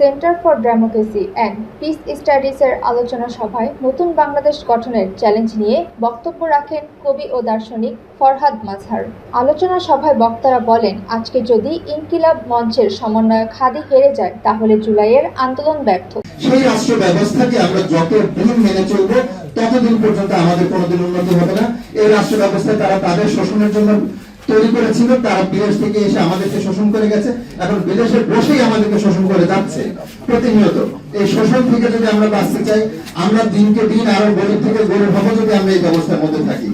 Centre for democracy and peace স্টাডিজের আলোচনা সভায় নতুন বাংলাদেশ গঠনের চ্যালেঞ্জ নিয়ে বক্তব্য রাখেন কবি ও দার্শনিক ফরহাদ মাজহার আলোচনা সভায় বক্তারা বলেন, আজকে যদি ইনকিলাব মঞ্চের সমন্বয়ক হাদি হেরে যায়, তাহলে জুলাইয়ের আন্দোলন ব্যর্থ। সেই রাষ্ট্র ব্যবস্থাকে আমরা যত দিন মেনে চলবো, ততদিন পর্যন্ত আমাদের কোনোদিন উন্নতি হবে না। এই রাষ্ট্র ব্যবস্থায় তারা তাদের শোষণের জন্য তৈরি করেছিল, তারা বিদেশ থেকে এসে আমাদেরকে শোষণ করে গেছে। এখন বিদেশে বসেই আমাদেরকে শোষণ করে যাচ্ছে, প্রতিনিয়ত। এই শোষণ থেকে যদি আমরা বাঁচতে চাই, আমরা দিনকে দিন আরও গরিব থেকে গরিব হব যদি আমরা এই ব্যবস্থার মধ্যে থাকি।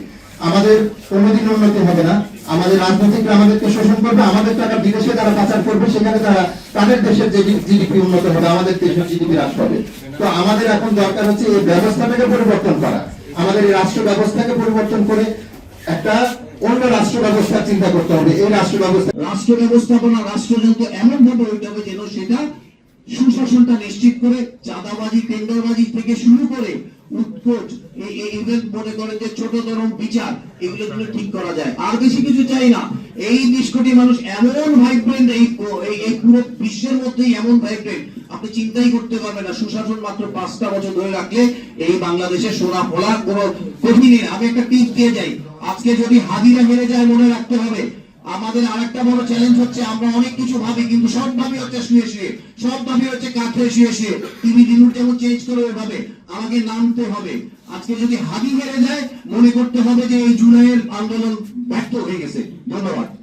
আমাদের কোনোদিন উন্নতি হবে না। আমাদের রাজনীতিকরা আমাদেরকে শোষণ করবে, আমাদের টাকা বিদেশে তারা পাচার করবে, সেখানে তারা তাদের দেশের যে জিডিপি উন্নত হবে, আমাদের দেশের জিডিপি হ্রাস পাবে। তো আমাদের এখন দরকার হচ্ছে এই ব্যবস্থাটাকে পরিবর্তন করা। আমাদের এই রাষ্ট্র ব্যবস্থাকে পরিবর্তন করে একটা অন্য রাষ্ট্র ব্যবস্থা চিন্তা করতে হবে। এই রাষ্ট্র ব্যবস্থা রাষ্ট্র ব্যবস্থাপনা রাষ্ট্রযন্ত্র এমন ভাবে হইতে হবে যেন সেটা সুশাসনটা নিশ্চিত করে, চাঁদাবাজি, টেন্ডারবাজি থেকে শুরু করে মনে করেন যে ছোট ধরন বিচার, এগুলো ঠিক করা যায়। আর বেশি কিছু চাই না। এই বিশ কোটি মানুষ এমন ভাইব্রেন্ট এই এই- পুরো বিশ্বের মধ্যেই এমন ভাইব্রেন্ট আপনি চিন্তাই করতে পারবেন না। সুশাসন মাত্র পাঁচটা বছর ধরে রাখলে এই বাংলাদেশে সোনা ফোলা কোনো কঠিনই না। আমি একটা টিপস দিয়ে যাই। আজকে যদি হাদিরা হেরে যায় মনে রাখতে হবে। আমাদের আরেকটা বড় চ্যালেঞ্জ হচ্ছে, আমরা অনেক কিছু ভাবি, কিন্তু সব ভাবি হচ্ছে শুয়ে শুয়ে। সব ভাবি হচ্ছে কাঠে শুয়ে শুয়ে। টিভি রিমোট যেমন চেঞ্জ করে ওইভাবে আমাকে নামতে হবে। আজকে যদি হাদি হেরে যায়, মনে করতে হবে যে এই জুলাইয়ের আন্দোলন ব্যর্থ হয়ে গেছে। ধন্যবাদ।